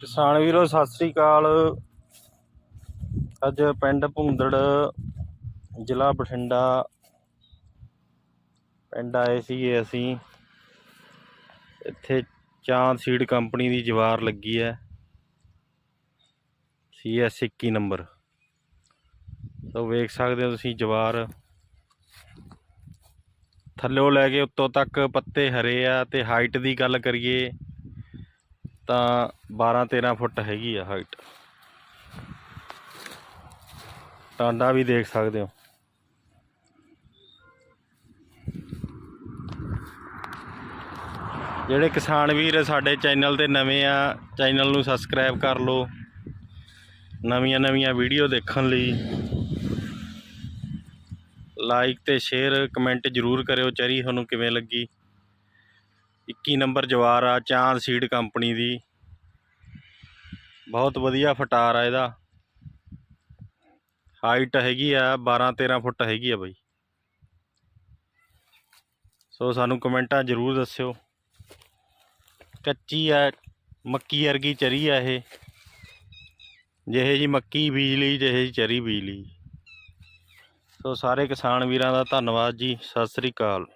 ਕਿਸਾਨ ਵੀਰੋ, ਸਤਿ ਸ੍ਰੀ ਅਕਾਲ। ਅੱਜ ਪਿੰਡ ਭੁੰਦੜ, ਜ਼ਿਲ੍ਹਾ ਬਠਿੰਡਾ ਪਿੰਡ ਆਏ ਸੀਗੇ ਅਸੀਂ। ਇੱਥੇ ਚਾਂਦ ਸੀਡ ਕੰਪਨੀ ਦੀ ਜਵਾਰ ਲੱਗੀ ਹੈ। C S 21 number. ਸੋ ਵੇਖ ਸਕਦੇ ਹੋ ਤੁਸੀਂ ਜਵਾਰ। ਥੱਲਿਓਂ ਲੈ ਕੇ ਉੱਤੋਂ ਤੱਕ ਪੱਤੇ ਹਰੇ ਆ ਤੇ ਹਾਈਟ ਦੀ ਗੱਲ ਕਰੀਏ ਤਾਂ 12 13 ਫੁੱਟ ਹੈਗੀ ਆ ਹਾਈਟ ਟਾਂਡਾ ਵੀ ਦੇਖ ਸਕਦੇ ਹੋ। ਜਿਹੜੇ ਕਿਸਾਨ ਵੀਰ ਸਾਡੇ ਚੈਨਲ ਤੇ ਨਵੇਂ ਆ, ਚੈਨਲ ਨੂੰ ਸਬਸਕ੍ਰਾਈਬ ਕਰ ਲਓ। ਨਵੀਆਂ ਨਵੀਆਂ ਵੀਡੀਓ ਦੇਖਣ ਲਈ ਲਾਈਕ ਤੇ ਸ਼ੇਅਰ ਕਮੈਂਟ ਜਰੂਰ ਕਰਿਓ। ਚੈਰੀ, ਤੁਹਾਨੂੰ ਕਿਵੇਂ ਲੱਗੀ? 21 ਨੰਬਰ ਜਵਾਰ ਆ, ਚਾਂਦ ਸੀਡ ਕੰਪਨੀ ਦੀ। ਬਹੁਤ ਵਧੀਆ ਫਟਾਰ ਆ ਇਹਦਾ। ਹਾਈਟ ਹੈਗੀ ਆ 12 13 ਫੁੱਟ ਹੈਗੀ ਆ ਬਾਈ। ਸੋ ਸਾਨੂੰ ਕਮੈਂਟਾਂ ਜਰੂਰ ਦੱਸਿਓ। ਕੱਚੀ ਆ, ਮੱਕੀ ਵਰਗੀ ਚਰੀ ਆ ਇਹ। ਜਿਹੇ ਜੀ ਮੱਕੀ ਬੀਜ ਲਈ ਜਿਹੇ ਜੀ ਚਰੀ ਬੀਜ ਲਈ ਸੋ ਸਾਰੇ ਕਿਸਾਨ ਵੀਰਾਂ ਦਾ ਧੰਨਵਾਦ ਜੀ। ਸਤਿ ਸ੍ਰੀ ਅਕਾਲ।